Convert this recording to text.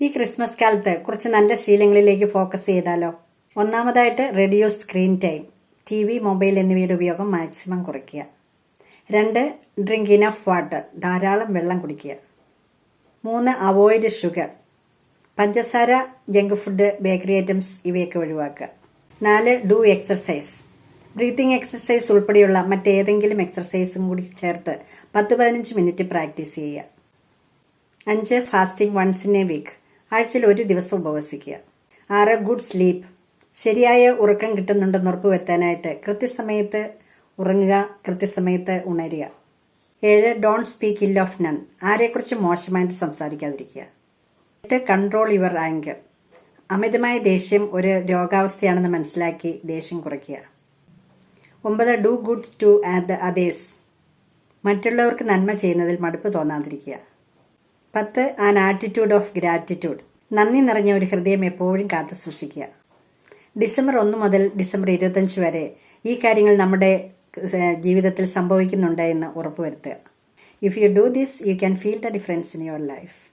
ഈ ക്രിസ്മസ് കാലത്ത് കുറച്ച് നല്ല ശീലങ്ങളിലേക്ക് ഫോക്കസ് ചെയ്താലോ? ഒന്നാമതായിട്ട് radio screen time T V mobile എന്നിവയുടെ ഉപയോഗം മാക്സിമം കുറയ്ക്കുക. രണ്ട് ഡ്രിങ്ക് ഇനഫ് വാട്ടർ ധാരാളം വെള്ളം കുടിക്കുക. മൂന്ന് അവോയ്ഡ് ഷുഗർ പഞ്ചസാര ജങ്ക് ഫുഡ് ബേക്കറി ഐറ്റംസ് ഇവയൊക്കെ ഒഴിവാക്കുക. നാല് ഡു എക്സർസൈസ് ബ്രീത്തിങ് എക്സർസൈസ് ഉൾപ്പെടെയുള്ള മറ്റേതെങ്കിലും എക്സർസൈസും കൂടി ചേർത്ത് പത്ത് പതിനഞ്ച് മിനിറ്റ് പ്രാക്ടീസ് ചെയ്യുക. അഞ്ച് fasting once in a week ആഴ്ചയിൽ ഒരു ദിവസം ഉപവസിക്കുക. ആറ് ഗുഡ് സ്ലീപ്പ് ശരിയായ ഉറക്കം കിട്ടുന്നുണ്ടെന്ന് ഉറപ്പുവരുത്താനായിട്ട് കൃത്യസമയത്ത് ഉറങ്ങുക കൃത്യസമയത്ത് ഉണരുക. ഏഴ് don't speak ill of none ആരെക്കുറിച്ച് മോശമായിട്ട് സംസാരിക്കാതിരിക്കുക. എട്ട് കൺട്രോൾ യുവർ ആങ്കർ അമിതമായ ദേഷ്യം ഒരു രോഗാവസ്ഥയാണെന്ന് മനസ്സിലാക്കി ദേഷ്യം കുറയ്ക്കുക. ഒമ്പത് ഡു ഗുഡ് ടു അതേഴ്സ് മറ്റുള്ളവർക്ക് നന്മ ചെയ്യുന്നതിൽ മടുപ്പ് തോന്നാതിരിക്കുക. പത്ത് ആൻ ആറ്റിറ്റ്യൂഡ് ഓഫ് ഗ്രാറ്റിറ്റ്യൂഡ് നന്ദി നിറഞ്ഞ ഒരു ഹൃദയം എപ്പോഴും കാത്തു സൂക്ഷിക്കുക. ഡിസംബർ ഒന്ന് മുതൽ ഡിസംബർ ഇരുപത്തഞ്ച് വരെ ഈ കാര്യങ്ങൾ നമ്മുടെ ജീവിതത്തിൽ സംഭവിക്കുന്നുണ്ട് എന്ന് ഉറപ്പുവരുത്തുക. If you do this you can feel the difference in your life